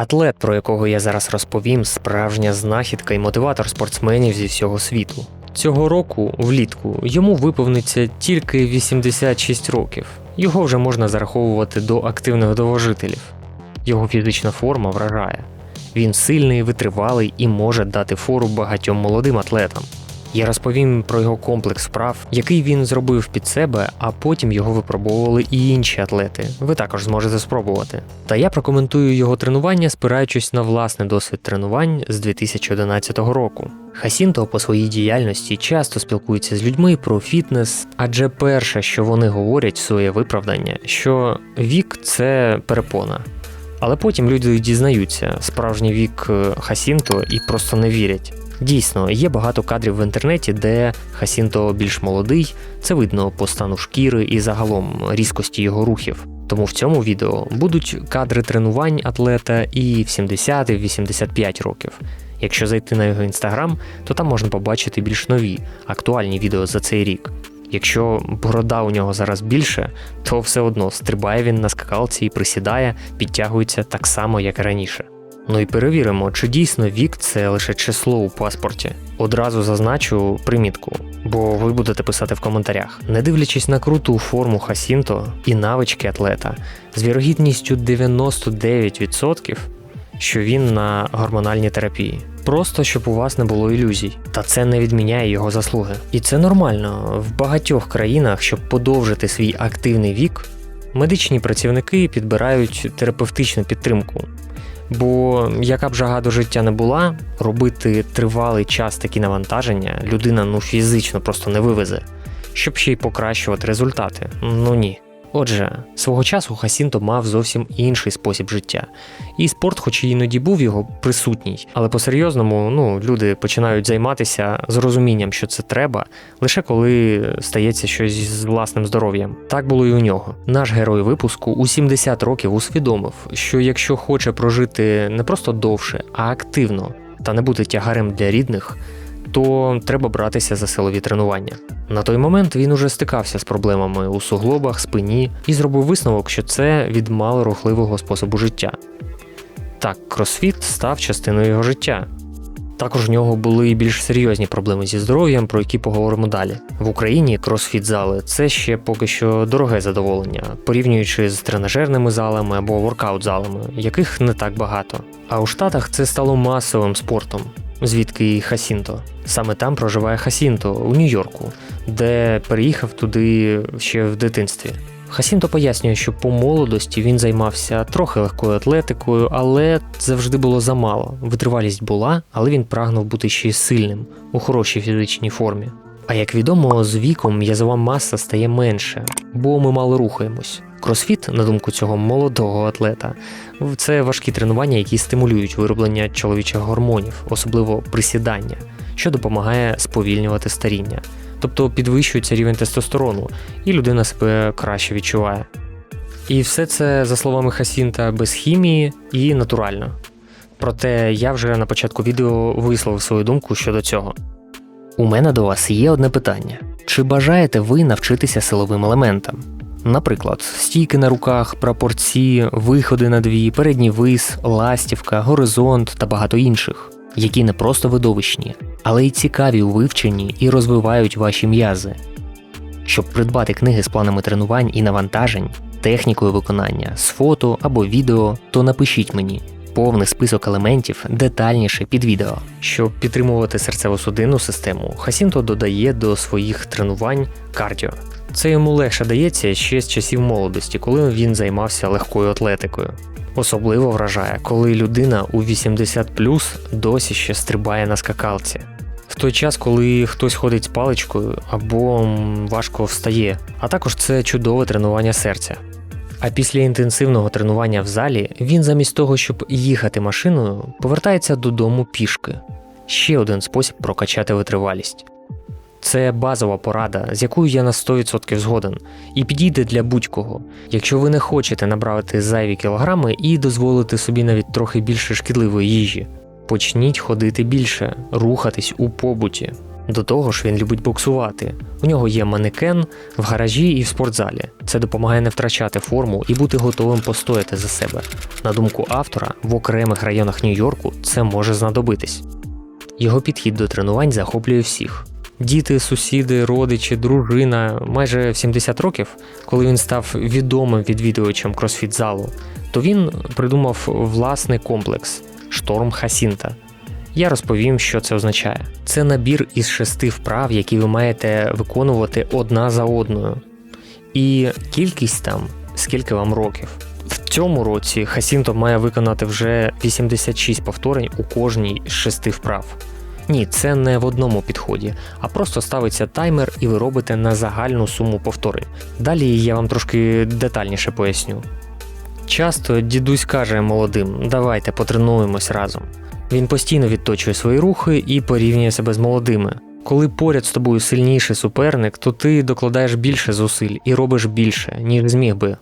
Атлет, про якого я зараз розповім, справжня знахідка і мотиватор спортсменів зі всього світу. Цього року, влітку, йому виповниться тільки 86 років. Його вже можна зараховувати до активних довожителів. Його фізична форма вражає. Він сильний, витривалий і може дати фору багатьом молодим атлетам. Я розповім про його комплекс вправ, який він зробив під себе, а потім його випробовували і інші атлети. Ви також зможете спробувати. Та я прокоментую його тренування, спираючись на власний досвід тренувань з 2011 року. Хасінто по своїй діяльності часто спілкується з людьми про фітнес, адже перше, що вони говорять своє виправдання, що вік це перепона. Але потім люди дізнаються справжній вік е, Хасінто і просто не вірять. Дійсно, є багато кадрів в інтернеті, де Хасінто більш молодий, це видно по стану шкіри і загалом різкості його рухів. Тому в цьому відео будуть кадри тренувань атлета і в 70 і в 85 років. Якщо зайти на його інстаграм, то там можна побачити більш нові, актуальні відео за цей рік. Якщо борода у нього зараз більше, то все одно стрибає він на скакалці і присідає, підтягується так само, як і раніше. Ну і перевіримо, чи дійсно вік це лише число у паспорті. Одразу зазначу примітку, бо ви будете писати в коментарях. Не дивлячись на круту форму Хасінто і навички атлета, з вірогідністю 99%, що він на гормональній терапії. Просто щоб у вас не було ілюзій, та це не відміняє його заслуги. І це нормально в багатьох країнах, щоб подовжити свій активний вік, медичні працівники підбирають терапевтичну підтримку. Бо яка б жага до життя не була, робити тривалий час такі навантаження людина ну фізично просто не вивезе, щоб ще й покращувати результати. Ну ні. Отже, свого часу Хасінто мав зовсім інший спосіб життя. І спорт, хоч і іноді був його присутній, але по-серйозному ну, люди починають займатися з розумінням, що це треба, лише коли стається щось з власним здоров'ям. Так було і у нього. Наш герой випуску у 70 років усвідомив, що якщо хоче прожити не просто довше, а активно та не бути тягарем для рідних, то треба братися за силові тренування. На той момент він уже стикався з проблемами у суглобах, спині і зробив висновок, що це від малорухливого способу життя. Так, кросфіт став частиною його життя. Також в нього були і більш серйозні проблеми зі здоров'ям, про які поговоримо далі. В Україні кросфіт-зали це ще поки що дороге задоволення, порівнюючи з тренажерними залами або воркаут-залами, яких не так багато. А у Штатах це стало масовим спортом, звідки і Хасінто. Саме там проживає Хасінто у Нью-Йорку, де переїхав туди ще в дитинстві. Хасінто пояснює, що по молодості він займався трохи легкою атлетикою, але завжди було замало. Витривалість була, але він прагнув бути ще й сильним у хорошій фізичній формі. А як відомо, з віком м'язова маса стає менше, бо ми мало рухаємось. Кросфіт, на думку цього молодого атлета, це важкі тренування, які стимулюють вироблення чоловічих гормонів, особливо присідання, що допомагає сповільнювати старіння. Тобто підвищується рівень тестостерону, і людина себе краще відчуває. І все це, за словами Хасінта, без хімії і натурально. Проте я вже на початку відео висловив свою думку щодо цього. У мене до вас є одне питання: чи бажаєте ви навчитися силовим елементам? Наприклад, стійки на руках, прапорці, виходи на дві, передній вис, ластівка, горизонт та багато інших, які не просто видовищні, але й цікаві у вивченні і розвивають ваші м'язи. Щоб придбати книги з планами тренувань і навантажень, технікою виконання з фото або відео, то напишіть мені повний список елементів детальніше під відео. Щоб підтримувати серцево-судинну систему, Хасінто додає до своїх тренувань кардіо. Це йому легше дається ще з часів молодості, коли він займався легкою атлетикою. Особливо вражає, коли людина у 80 досі ще стрибає на скакалці. В той час, коли хтось ходить з паличкою або важко встає, а також це чудове тренування серця. А після інтенсивного тренування в залі він замість того, щоб їхати машиною, повертається додому пішки. Ще один спосіб прокачати витривалість. Це базова порада, з якою я на 100% згоден, і підійде для будь-кого, якщо ви не хочете набрати зайві кілограми і дозволити собі навіть трохи більше шкідливої їжі. Почніть ходити більше, рухатись у побуті. До того ж, він любить боксувати. У нього є манекен в гаражі і в спортзалі. Це допомагає не втрачати форму і бути готовим постояти за себе. На думку автора, в окремих районах Нью-Йорку це може знадобитись. Його підхід до тренувань захоплює всіх. Діти, сусіди, родичі, дружина майже в 70 років, коли він став відомим відвідувачем кросфіт-залу, то він придумав власний комплекс Шторм Хасінта. Я розповім, що це означає. Це набір із шести вправ, які ви маєте виконувати одна за одною. І кількість там, скільки вам років. В цьому році Хасінто має виконати вже 86 повторень у кожній з шести вправ. Ні, це не в одному підході, а просто ставиться таймер і ви робите на загальну суму повторень. Далі я вам трошки детальніше поясню. Часто дідусь каже молодим: давайте потренуємось разом. Він постійно відточує свої рухи і порівнює себе з молодими. Коли поряд з тобою сильніший суперник, то ти докладаєш більше зусиль і робиш більше, ніж зміг би.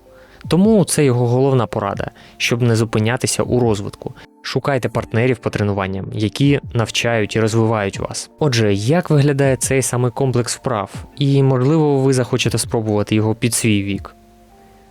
Тому це його головна порада, щоб не зупинятися у розвитку. Шукайте партнерів по тренуванням, які навчають і розвивають вас. Отже, як виглядає цей самий комплекс вправ, і можливо ви захочете спробувати його під свій вік.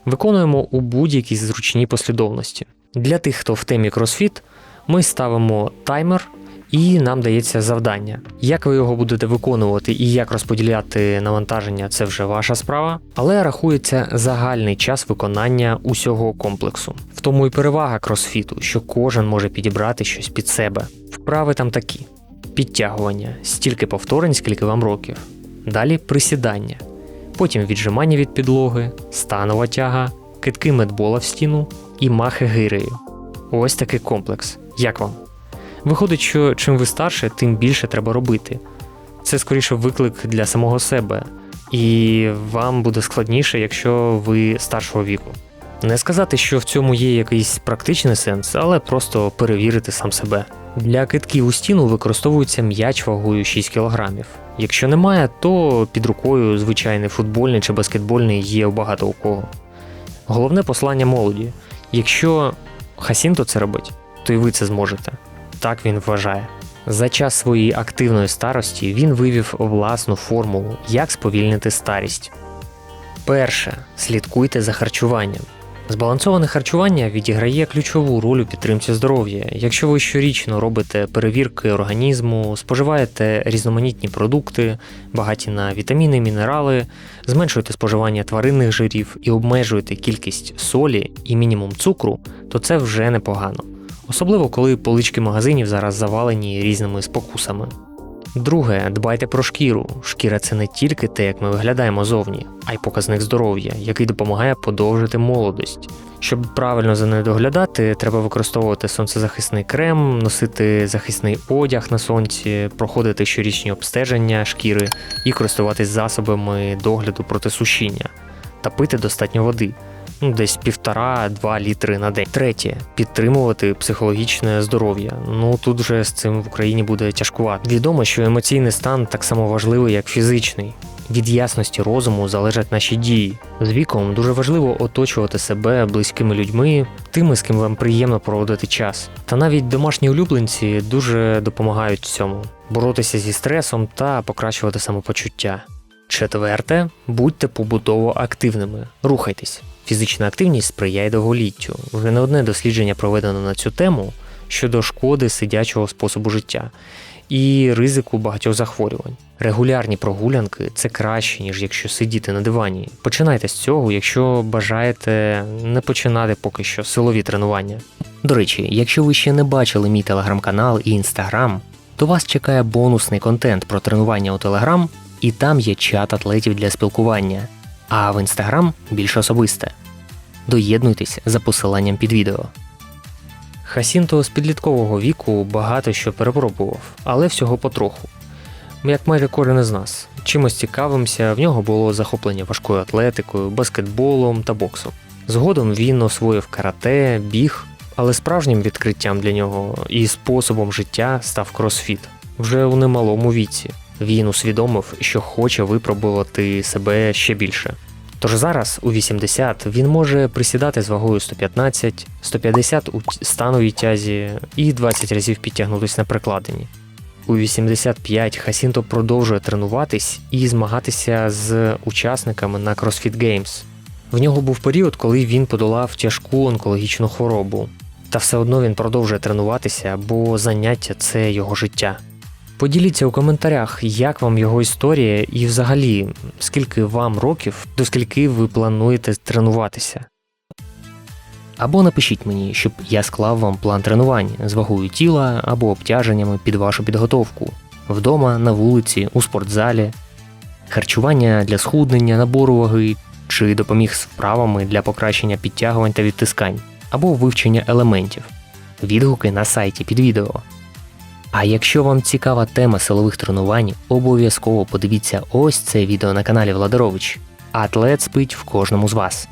Виконуємо у будь-якій зручній послідовності. Для тих, хто в темі CrossFit, ми ставимо таймер і нам дається завдання. Як ви його будете виконувати і як розподіляти навантаження, це вже ваша справа, але рахується загальний час виконання усього комплексу. В тому і перевага кросфіту, що кожен може підібрати щось під себе. Вправи там такі: підтягування, стільки повторень, скільки вам років. Далі присідання, потім віджимання від підлоги, станова тяга, китки медбола в стіну і махи гирею. Ось такий комплекс. Як вам? Виходить, що чим ви старше, тим більше треба робити. Це скоріше виклик для самого себе, і вам буде складніше, якщо ви старшого віку. Не сказати, що в цьому є якийсь практичний сенс, але просто перевірити сам себе. Для китків у стіну використовується м'яч вагою 6 кг. Якщо немає, то під рукою звичайний футбольний чи баскетбольний є багато у кого. Головне послання молоді: якщо Хасінто це робить, то і ви це зможете. Так він вважає. За час своєї активної старості він вивів власну формулу, як сповільнити старість. Перше. Слідкуйте за харчуванням. Збалансоване харчування відіграє ключову роль у підтримці здоров'я. Якщо ви щорічно робите перевірки організму, споживаєте різноманітні продукти, багаті на вітаміни, мінерали, зменшуєте споживання тваринних жирів і обмежуєте кількість солі і мінімум цукру, то це вже непогано. Особливо коли полички магазинів зараз завалені різними спокусами. Друге, дбайте про шкіру. Шкіра це не тільки те, як ми виглядаємо зовні, а й показник здоров'я, який допомагає подовжити молодость. Щоб правильно за нею доглядати, треба використовувати сонцезахисний крем, носити захисний одяг на сонці, проходити щорічні обстеження шкіри і користуватись засобами догляду проти сушіння та пити достатньо води ну, десь півтора-два літри на день. Третє підтримувати психологічне здоров'я. Ну тут вже з цим в Україні буде тяжкувати. Відомо, що емоційний стан так само важливий, як фізичний. Від ясності розуму залежать наші дії. З віком дуже важливо оточувати себе близькими людьми, тими, з ким вам приємно проводити час. Та навіть домашні улюбленці дуже допомагають цьому боротися зі стресом та покращувати самопочуття. Четверте, будьте побутово активними, рухайтесь. Фізична активність сприяє довголіттю. Вже не одне дослідження проведено на цю тему щодо шкоди сидячого способу життя і ризику багатьох захворювань. Регулярні прогулянки це краще, ніж якщо сидіти на дивані. Починайте з цього, якщо бажаєте не починати поки що силові тренування. До речі, якщо ви ще не бачили мій телеграм-канал і інстаграм, то вас чекає бонусний контент про тренування у Телеграм, і там є чат атлетів для спілкування а в інстаграм більш особисте. Доєднуйтесь за посиланням під відео. Хасінто з підліткового віку багато що перепробував, але всього потроху. Як майже кожен із нас. Чимось цікавимося, в нього було захоплення важкою атлетикою, баскетболом та боксом. Згодом він освоїв карате, біг, але справжнім відкриттям для нього і способом життя став кросфіт вже у немалому віці. Він усвідомив, що хоче випробувати себе ще більше. Тож зараз у 80 він може присідати з вагою 115, 150 у становій тязі і 20 разів підтягнутися на прикладині. у 85 Хасінто продовжує тренуватись і змагатися з учасниками на CrossFit Games. В нього був період, коли він подолав тяжку онкологічну хворобу. Та все одно він продовжує тренуватися, бо заняття це його життя. Поділіться у коментарях, як вам його історія і взагалі, скільки вам років, до скільки ви плануєте тренуватися. Або напишіть мені, щоб я склав вам план тренувань з вагою тіла або обтяженнями під вашу підготовку вдома, на вулиці, у спортзалі, харчування для схуднення, набору ваги чи допоміг з вправами для покращення підтягувань та відтискань, або вивчення елементів. Відгуки на сайті під відео. А якщо вам цікава тема силових тренувань, обов'язково подивіться ось це відео на каналі Владарович. Атлет спить в кожному з вас.